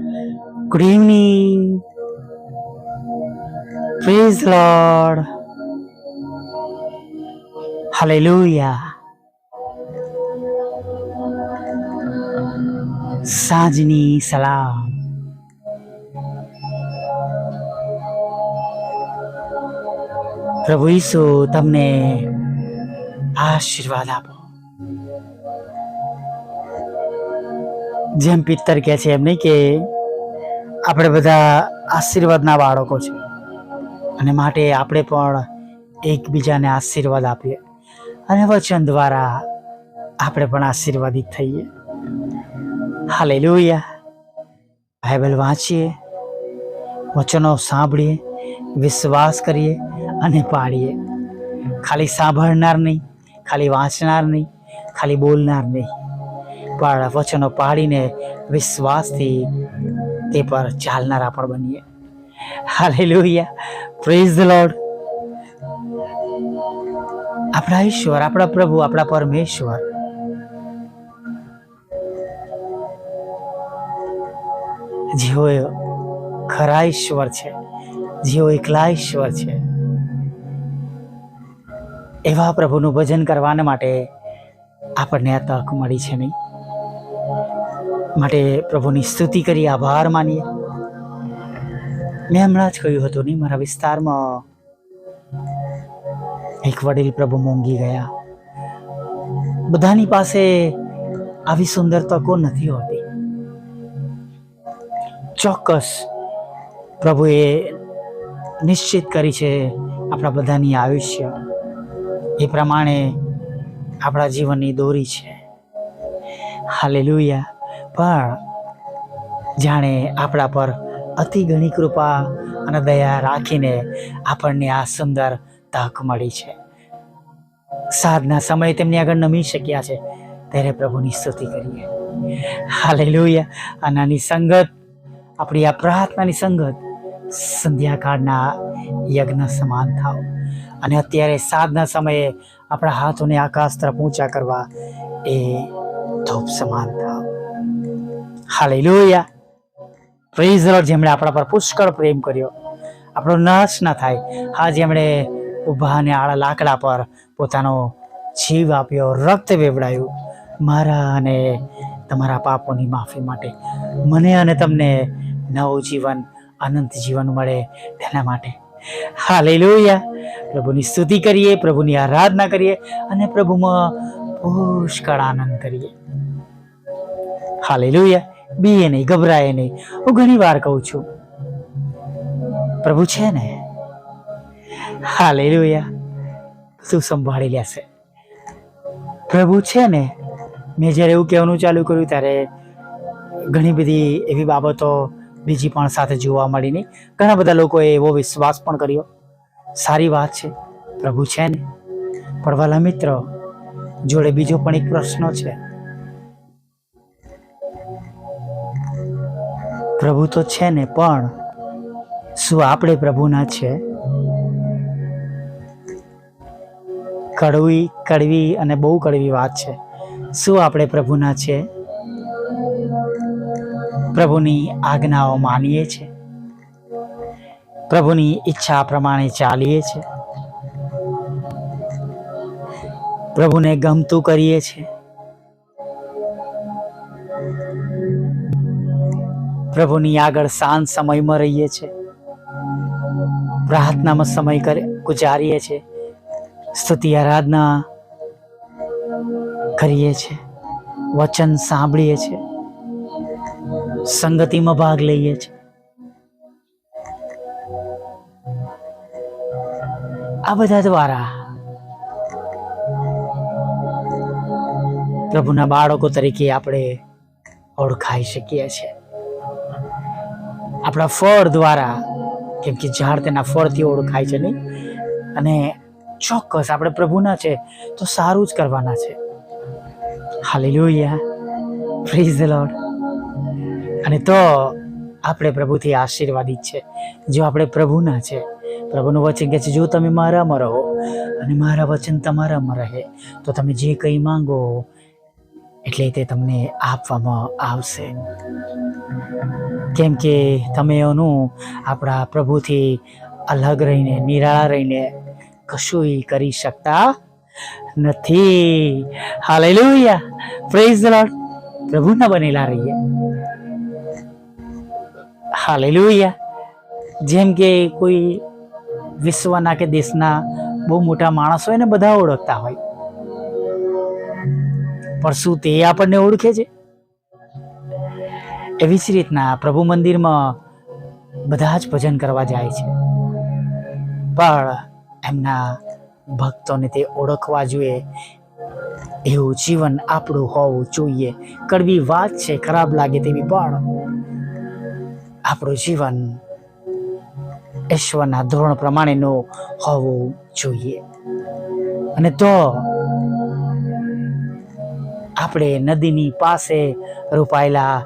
Good evening. Praise the Lord. Hallelujah. સાંજની સલામ પ્રભુ ઈસુ તમને આશીર્વાદ આપો જેમ પિત્તર કહે છે એમ નહીં કે આપણે બધા આશીર્વાદના બાળકો છે. અને માટે આપણે પણ એકબીજાને આશીર્વાદ આપીએ. અને વચન દ્વારા આપણે પણ આશીર્વાદિત થઈએ. હાલેલુયા. બાઇબલ વાંચીએ, વચનો સાંભળીએ, વિશ્વાસ કરીએ અને પાડીએ ખાલી સાંભળનાર નહીં, ખાલી વાંચનાર નહીં, ખાલી બોલનાર નહીં. વચનો પાડીને વિશ્વાસથી તે પર ચાલનારા પણ બનીએ. હાલેલુયા પ્રેઝ ધ લોર્ડ આપણા ઈશ્વર, આપણા પ્રભુ, આપણા પરમેશ્વર. જેઓ ખરા ઈશ્વર છે, જેઓ એકલા ઈશ્વર છે, એવા પ્રભુનું ભજન કરવાને માટે આપણને આ તક મળી છે નહીં. માટે પ્રભુની સ્તુતિ કરી આભાર માનીએ. મેં હમણાં જ કહ્યું હતું નહીં, મારા વિસ્તારમાં એક વડીલ પ્રભુ મોંઘી ગયા. બધાની પાસે આવી સુંદર તકો નથી હોતી. ચોક્કસ પ્રભુએ નિશ્ચિત કરી છે આપણા બધાની આયુષ્ય. એ પ્રમાણે આપણા જીવનની દોરી છે. હાલેલુયા. પણ જાણે આપણા પર અતિ ઘણી કૃપા અને દયા રાખીને આપણને આ સુંદર તક મળી છે. સાધના સમયે તેમની આગળ નમી શક્યા છે. ત્યારે પ્રભુની સ્તુતિ કરીએ. હાલેલુયા. આ નાની સંગત, આપણી આ પ્રાર્થનાની સંગત સંધ્યાકાળના યજ્ઞ સમાન થાવ. અને અત્યારે સાધના સમયે આપણા હાથોને આકાશ તરફ ઊંચા કરવા એ ધૂપ સમાન થાવ. હાલેલુયા. પ્રેઝ લોર્ડ જેમણે આપણા પર પુષ્કળ પ્રેમ કર્યો. આપણો નાશ ના થાય. હા જેમણે ઊભા અને આળા લાકડા પર પોતાનો જીવ આપ્યો, રક્ત વેવડાયું. મારા અને તમારા પાપોની માફી માટે મને અને તમને નવું જીવન, અનંત જીવન મળે તેના માટે. હાલેલુયા. પ્રભુની સ્તુતિ કરીએ, પ્રભુની આરાધના કરીએ અને પ્રભુમાં પુષ્કળ આનંદ કરીએ. હાલેલુયા. બીએ નહીં ગભરાય નહીં. હું ઘણી વાર કહું છું, પ્રભુ છે ને? હા લઈ હાલેલુયા. શું સંભાળી લેશે. પ્રભુ છે ને? મેં જ્યારે એવું કહેવાનું ચાલુ કર્યું ત્યારે ઘણી બધી એવી બાબતો બીજી પણ સાથે જોવા મળી નહીં. ઘણા બધા લોકોએ એવો વિશ્વાસ પણ કર્યો. સારી વાત છે, પ્રભુ છે ને? પણ વાલા મિત્રો, જોડે બીજો પણ એક પ્રશ્ન છે. પ્રભુ તો છે ને, પણ શું આપણે પ્રભુના છે? કડવી કડવી અને બહુ કડવી વાત છે. શું આપણે પ્રભુના છે? પ્રભુની આજ્ઞાઓ માનીએ છીએ પ્રભુની ઈચ્છા પ્રમાણે ચાલીએ છીએ પ્રભુને ગમતું કરીએ છીએ પ્રભુની આગળ શાંત સમયમાં રહીએ છીએ પ્રાર્થનામાં સમય કરે, ગુજારીએ છીએ સ્તુતિ, આરાધના કરીએ છીએ વચન સાંભળીએ છીએ સંગતિમાં ભાગ લઈએ છીએ આ બધા દ્વારા પ્રભુના બાળકો તરીકે આપણે ઓળખાઈ શકીએ છીએ. આપણા ફળ દ્વારા, કેમ કે ઝાડ તેના ફળથી ઓળખાય છે નહીં? અને ચોક્કસ આપણે પ્રભુના છે, તો સારું જ કરવાના છે. હાલી લોહિયા પ્લીઝ ધ લોડ અને તો આપણે પ્રભુથી આશીર્વાદિત છે. જો આપણે પ્રભુના છે, પ્રભુનું વચન કહે છે, જો તમે મારામાં રહો અને મારા વચન તમારામાં રહે, તો તમે જે કંઈ માંગો, એટલે તે તમને આપવામાં આવશે. કેમ કે તમે એનું આપણા પ્રભુથી અલગ રહીને, નિરાળા રહીને કશુંય કરી શકતા નથી. હાલેલુયા. પ્રેઝ ધ લોર્ડ પ્રભુના બનેલા રહીએ. હાલેલુયા. જેમ કે કોઈ વિશ્વના કે દેશના બહુ મોટા માણસ હોય ને, બધા ઓળખતા હોય. પણ શું તે આપણને ઓળખે છે? એવી જ રીતના પ્રભુ મંદિરમાં બધા જ ભજન કરવા જાય છે. પણ એમના ભક્તોને તે ઓળખવા જોઈએ. એવું જીવન આપણું હોવું જોઈએ. કડવી વાત છે, ખરાબ લાગે તેવી, પણ આપણું જીવન ઈશ્વરના ધોરણ પ્રમાણેનું હોવું જોઈએ. અને તો આપણે નદીની પાસે રોપાયેલા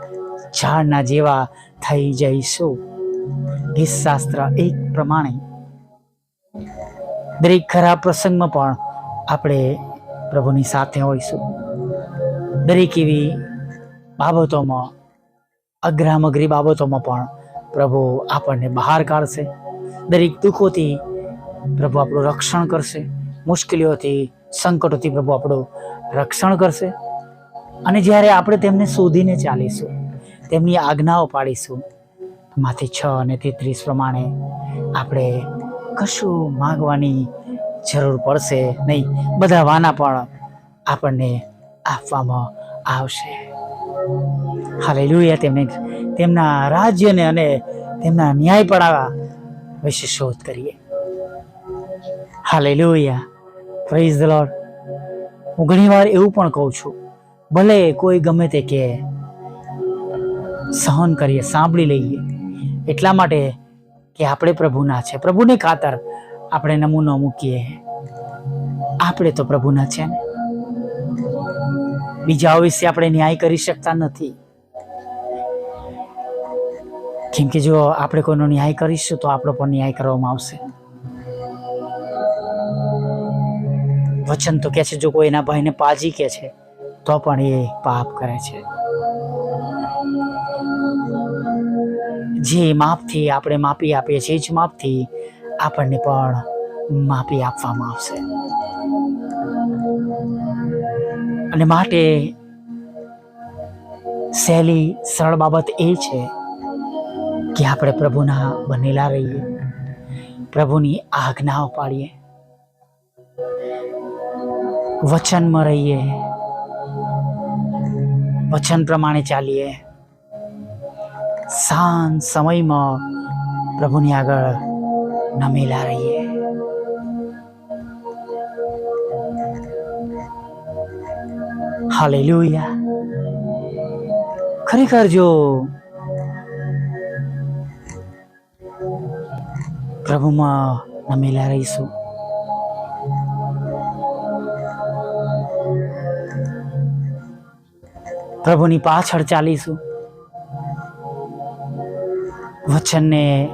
ઝાડના જેવા થઈ જઈશું. ગીત શાસ્ત્ર એક પ્રમાણે. દરેક ખરાબ પ્રસંગમાં પણ આપણે પ્રભુની સાથે હોઈશું. દરેક એવી બાબતોમાં, અગ્રામગ્રી બાબતોમાં પણ પ્રભુ આપણને બહાર કાઢશે. દરેક દુઃખોથી પ્રભુ આપણું રક્ષણ કરશે. મુશ્કેલીઓથી, સંકટોથી પ્રભુ આપણું રક્ષણ કરશે. અને જ્યારે આપણે તેમને શોધીને ચાલીશું તેમની આજ્ઞાઓ પાડીશું. માંથી છ અને તેત્રીસ પ્રમાણે આપણે કશું માગવાની જરૂર પડશે નહીં. બધા વાના પણ આપણને આપવામાં આવશે. હાલે લુયા તેમને તેમના રાજ્યને અને તેમના ન્યાય પડાવવા વિશે શોધ કરીએ. હાલેલુયા. પ્રેઝ ધ લોર્ડ હું ઘણીવાર એવું પણ કહું છું. ભલે કોઈ ગમે તે કે સહન કરીએ, સાંભળી લઈએ. એટલા માટે કે આપણે પ્રભુના છે. પ્રભુની ખાતર આપણે નમૂનો મૂકીએ. આપણે તો પ્રભુના છે ને. બીજાઓ વિશે આપણે ન્યાય કરી શકતા નથી. કેમ કે જો આપણે કોઈનો ન્યાય કરીશું, તો આપણો પણ ન્યાય કરવામાં આવશે. વચન તો કે છે, જો કોઈ એના ભાઈને પાજી કે છે, તો પણ એ પાપ કરે છે. જે માપથી આપણે માપી આપીએ છીએ જ માપથી આપણને પણ માપી આપવામાં આવશે. અને માટે સહેલી, સરળ બાબત એ છે કે આપણે પ્રભુના બનેલા રહીએ, પ્રભુની આજ્ઞાઓ પાડીએ વચનમાં રહીએ, વચન પ્રમાણે ચાલીએ શાંત સમયમાં પ્રભુની આગળ નમેલા રહીએ. હાલેલુયા. ખરેખર જો પ્રભુમાં નમેલા રહીશું, પ્રભુની પાછળ ચાલીશું વચનને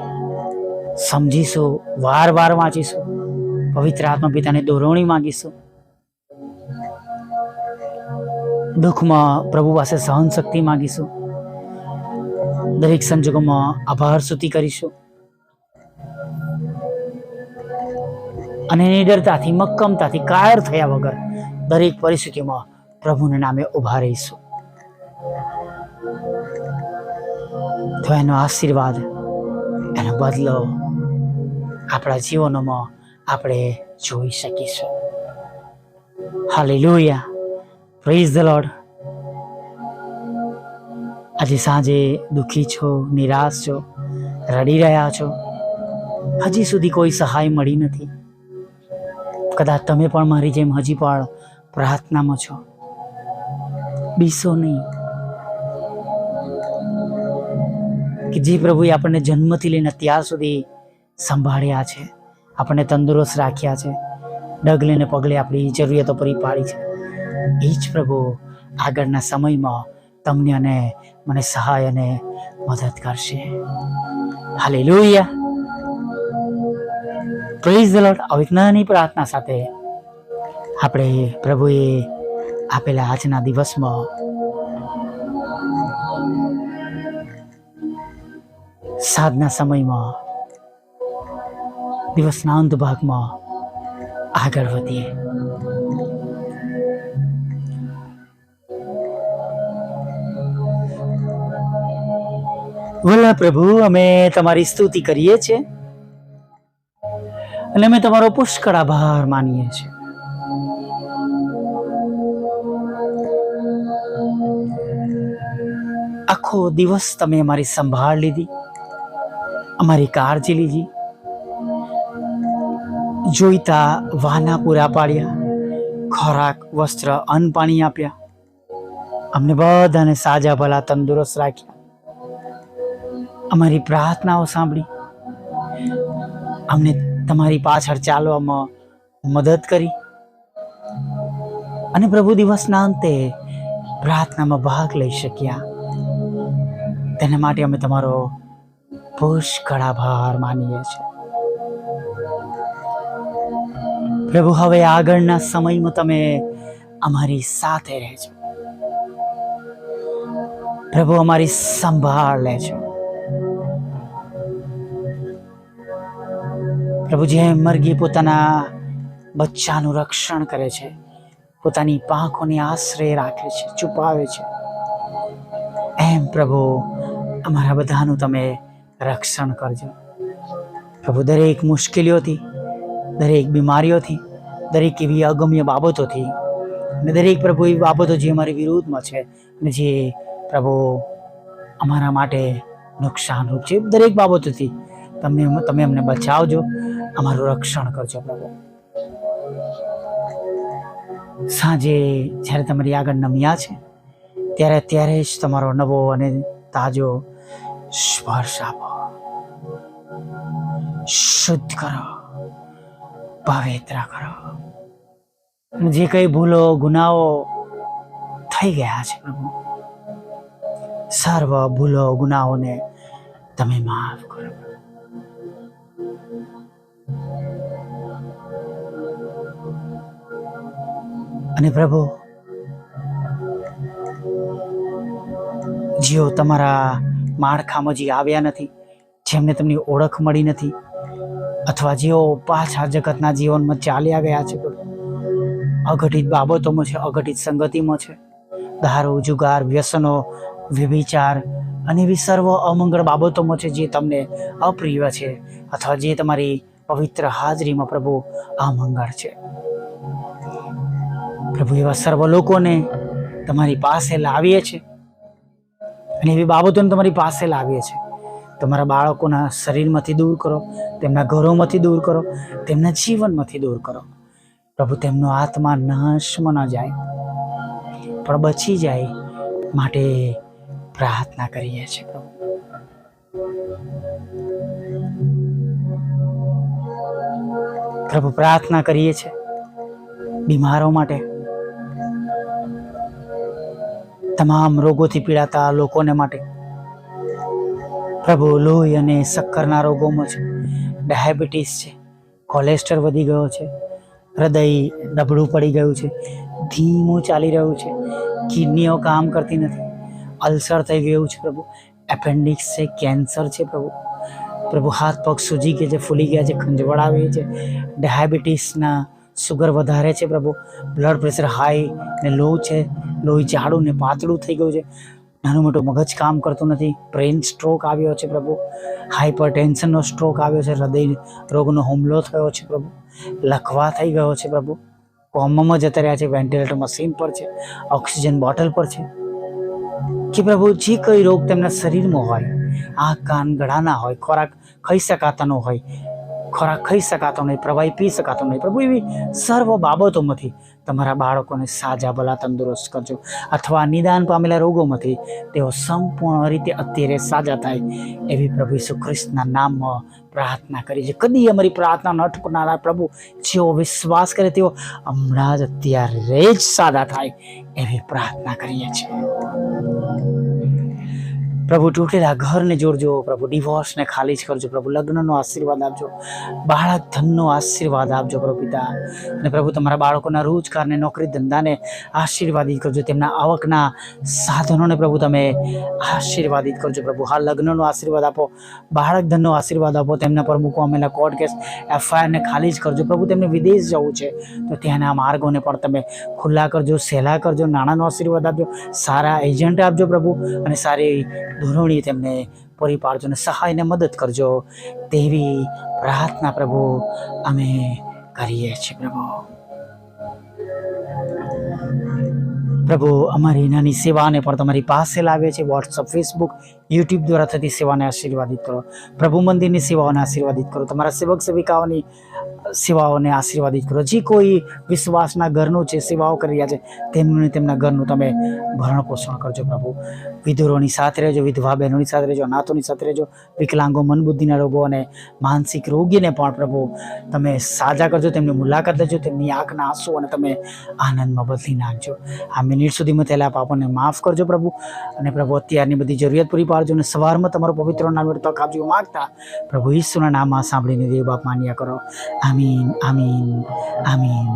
સમજીશું, વાર વાર વાંચીશું, પવિત્ર આત્મા પિતાની દોરવણી માંગીશું. દુઃખમાં પ્રભુ પાસે સહન શક્તિ માંગીશું. દરેક સંજોગોમાં આભાર સ્તુતિ કરીશું. અને નિડરતાથી, મક્કમતાથી કાયર થયા વગર દરેક પરિસ્થિતિમાં પ્રભુના નામે ઊભા રહીશું. તો એનો આશીર્વાદ. એનો બદલો આપણા જીવનોમાં આપણે જોઈ શકીશું. હાલેલુયા. પ્રેઝ ધ લોર્ડ આજે સાંજે દુઃખી છો, નિરાશ છો, રડી રહ્યા છો? હજી સુધી કોઈ સહાય મળી નથી. કદાચ તમે પણ મારી જેમ હજી પણ પ્રાર્થનામાં છો. બીસો નહીં. કે જે પ્રભુએ આપણને જન્મથી લઈને અત્યાર સુધી સંભાળ્યા છે, આપણને તંદુરસ્ત રાખ્યા છે ડગલે ને પગલે આપણી જરૂરિયાતો પૂરી પાડી છે. એ જ પ્રભુ આગળના સમયમાં તમને અને મને સહાય અને મદદ કરશે. હાલે લોહિયા પ્રેઝ ધ લોર્ડ આવી પ્રાર્થના સાથે આપણે પ્રભુએ આપેલા આજના દિવસમાં સાંજના સમયમાં, દિવસના અંત ભાગમાં આગળ વધીએ. વલ્લા પ્રભુ, અમે તમારી સ્તુતિ કરીએ છીએ અને અમે તમારો પુષ્કળ આભાર માનીએ છીએ. આખો દિવસ તમે અમારી સંભાળ લીધી. અમારી કાળજી લીધી જોઈતા વાના પૂરા પાડ્યા. ખોરાક, વસ્ત્ર, અન્ન પાણી આપ્યા. અમને બધાને સાજા ભલા તંદુરસ્ત રાખ્યા. અમારી પ્રાર્થનાઓ સાંભળી. અમને તમારી પાછળ ચાલવામાં મદદ કરી. અને પ્રભુ દિવસના અંતે પ્રાર્થનામાં ભાગ લઈ શક્યા. તેના માટે અમે તમારો પુષ્કળ આભાર માનીએ છીએ. પ્રભુ, હવે આગળના સમયમાં તમે અમારી સાથે રહેજો. પ્રભુ, અમારી સંભાળ લેજો. પ્રભુ જેમ મરઘી પોતાના બચ્ચાનું રક્ષણ કરે છે, પોતાની પાંખોની આશ્રય રાખે છે, છુપાવે છે. એમ પ્રભુ, અમારા બધાનું તમે રક્ષણ કરજો. પ્રભુ, દરેક મુશ્કેલીઓથી દરેક બીમારીઓથી દરેક એવી અગમ્ય બાબતોથી અને દરેક પ્રભુ એવી બાબતો જે અમારી વિરુદ્ધમાં છે અને જે પ્રભુ અમારા માટે નુકસાનરૂપ છે દરેક બાબતોથી તમે તમે અમને બચાવજો, અમારું રક્ષણ કરજો પ્રભુ. સાંજે જ્યારે તમારી આગળ નમ્યા છે, ત્યારે ત્યારે જ તમારો નવો અને તાજો સ્પર્શ આપો શુદ્ધ કરો. પવિત્ર કરો. જે કઈ ભૂલો, ગુનાઓ થઈ ગયા છે પ્રભુ, સર્વ ભૂલો, ગુનાઓને તમે માફ કરો. અને પ્રભુ, જીઓ તમારા માળખામાં જે આવ્યા નથી, જેમને તમને ઓળખ મળી નથી, અથવા જેઓ પાછા જગતના જીવનમાં ચાલ્યા ગયા છે અઘટિત બાબતોમાં છે, અઘટિત સંગતિમાં છે. દારૂ, જુગાર, વ્યસનો, વ્યભિચાર અને એવી સર્વ અમંગળ બાબતોમાં છે જે તમને અપ્રિય છે અથવા જે તમારી પવિત્ર હાજરીમાં પ્રભુ અમંગળ છે. પ્રભુ એવા સર્વ લોકોને તમારી પાસે લાવીએ છે અને એવી બાબતોને તમારી પાસે લાવીએ છે તમારા બાળકોના શરીરમાંથી દૂર કરો, તેમના ઘરોમાંથી દૂર કરો, તેમના જીવનમાંથી દૂર કરો. પ્રભુ, તેમનો આત્મા નાશમાં ન જાય, પણ બચી જાય માટે પ્રાર્થના કરીએ છીએ પ્રભુ. પ્રભુ, પ્રાર્થના કરીએ છીએ. બીમારો માટે તમામ રોગોથી પીડાતા લોકોને માટે. પ્રભુ લોહી અને શક્કરના રોગોમાં છે ડાયાબિટીસ છે, કોલેસ્ટ્રોલ વધી ગયો છે, હૃદય નબળું પડી ગયું છે, ધીમું ચાલી રહ્યું છે, કિડનીઓ કામ કરતી નથી. અલ્સર થઈ ગયું છે પ્રભુ. એપેન્ડિક્સ છે, કેન્સર છે પ્રભુ. પ્રભુ હાથ પગ સૂજી ગયા છે, ફૂલી ગયા છે ખંજવડાવે છે. ડાયાબિટીસના સુગર વધારે છે પ્રભુ. બ્લડ પ્રેશર હાઈ ને લો છે. લોહી જાડું ને પાતળું થઈ ગયું છે. નાનું મોટું મગજ કામ કરતું નથી. બ્રેઇન સ્ટ્રોક આવ્યો છે પ્રભુ. હાઈપર ટેન્શનનો સ્ટ્રોક આવ્યો છે. હૃદય રોગનો હુમલો થયો છે પ્રભુ. લખવા થઈ ગયો છે પ્રભુ. કોમમાં જતા રહ્યા છે. વેન્ટિલેટર મશીન પર છે. ઓક્સિજન બોટલ પર છે. કે પ્રભુ, જે કઈ રોગ તેમના શરીરમાં હોય આ કાન, ગળાના હોય, ખોરાક, ખાઈ શકાતા ન હોય ખોરાક ખાઈ શકાતો નહીં, પ્રવાહી પી શકાતો નહીં. પ્રભુ, એવી સર્વ બાબતોમાંથી તમારા બાળકોને સાજા, ભલા, તંદુરસ્ત કરજો. અથવા નિદાન પામેલા રોગોમાંથી તેઓ સંપૂર્ણ રીતે અત્યારે સાજા થાય એવી પ્રભુ ઈસુ ખ્રિસ્તના નામમાં પ્રાર્થના કરી છે. કદી અમારી પ્રાર્થના ન અટકનારા પ્રભુ, જેઓ વિશ્વાસ કરે તેઓ હમણાં જ અત્યારે જ સાજા થાય એવી પ્રાર્થના કરીએ છીએ. પ્રભુ તૂટેલા ઘરને જોડજો, પ્રભુ ડિવોર્સને ખાલી જ કરજો, પ્રભુ લગ્નનો આશીર્વાદ આપજો બાળક ધનનો આશીર્વાદ આપજો પ્રભુ પિતા. અને પ્રભુ તમારા બાળકોના રોજગારને નોકરી ધંધાને આશીર્વાદિત કરજો, તેમના આવકના સાધનોને પ્રભુ તમે આશીર્વાદિત કરજો, પ્રભુ. હા, લગ્નનો આશીર્વાદ આપો બાળક ધનનો આશીર્વાદ આપો, તેમના પર મૂકવામેલા કોર્ટ કેસ એફઆઈઆરને ખાલી જ કરજો. પ્રભુ, તેમને વિદેશ જવું છે, તો ત્યાંના માર્ગોને પણ તમે ખુલ્લા કરજો, સહેલા કરજો, નાણાંનો આશીર્વાદ આપજો, સારા એજન્ટ આપજો પ્રભુ, અને સારી ધોરણી તેમને પૂરી પાડજો અને સહાયને મદદ કરજો. તેવી પ્રાર્થના પ્રભુ અમે કરીએ છીએ પ્રભુ. પ્રભુ અમારી નાની સેવાને પણ તમારી પાસે લાવે છે. વોટ્સઅપ ફેસબુક યુટ્યુબ દ્વારા થતી સેવાને આશીર્વાદિત કરો. પ્રભુ મંદિરની સેવાઓને આશીર્વાદિત કરો. તમારા સેવક સેવિકાઓની સેવાઓને આશીર્વાદિત કરો. જે કોઈ વિશ્વાસના ઘરનું છે, સેવાઓ કરી રહ્યા છે, તેમનું તેમના ઘરનું તમે ભરણ પોષણ કરજો પ્રભુ. વિધુરોની સાથે રહેજો, વિધવા બહેનોની સાથે રહેજો, અનાથોની સાથે રહેજો, વિકલાંગો મનબુદ્ધિના રોગો અને માનસિક રોગીને પણ પ્રભુ તમે સાજા કરજો, તેમની મુલાકાત લેજો, તેમની આંખના આંસુ અને તમે આનંદમાં બદલી નાખજો. આ મિનિટ સુધીમાં થયેલા પાપોને માફ કરજો પ્રભુ અને પ્રભુ, અત્યારની બધી જરૂરિયાત પૂરી પાડજો અને સવારમાં તમારો પવિત્ર નામ તક આપજો માગતા પ્રભુ ઈશ્વરના નામમાં સાંભળીને દેવ બાપ માન્યા કરો. આમીન આમીન આમીન.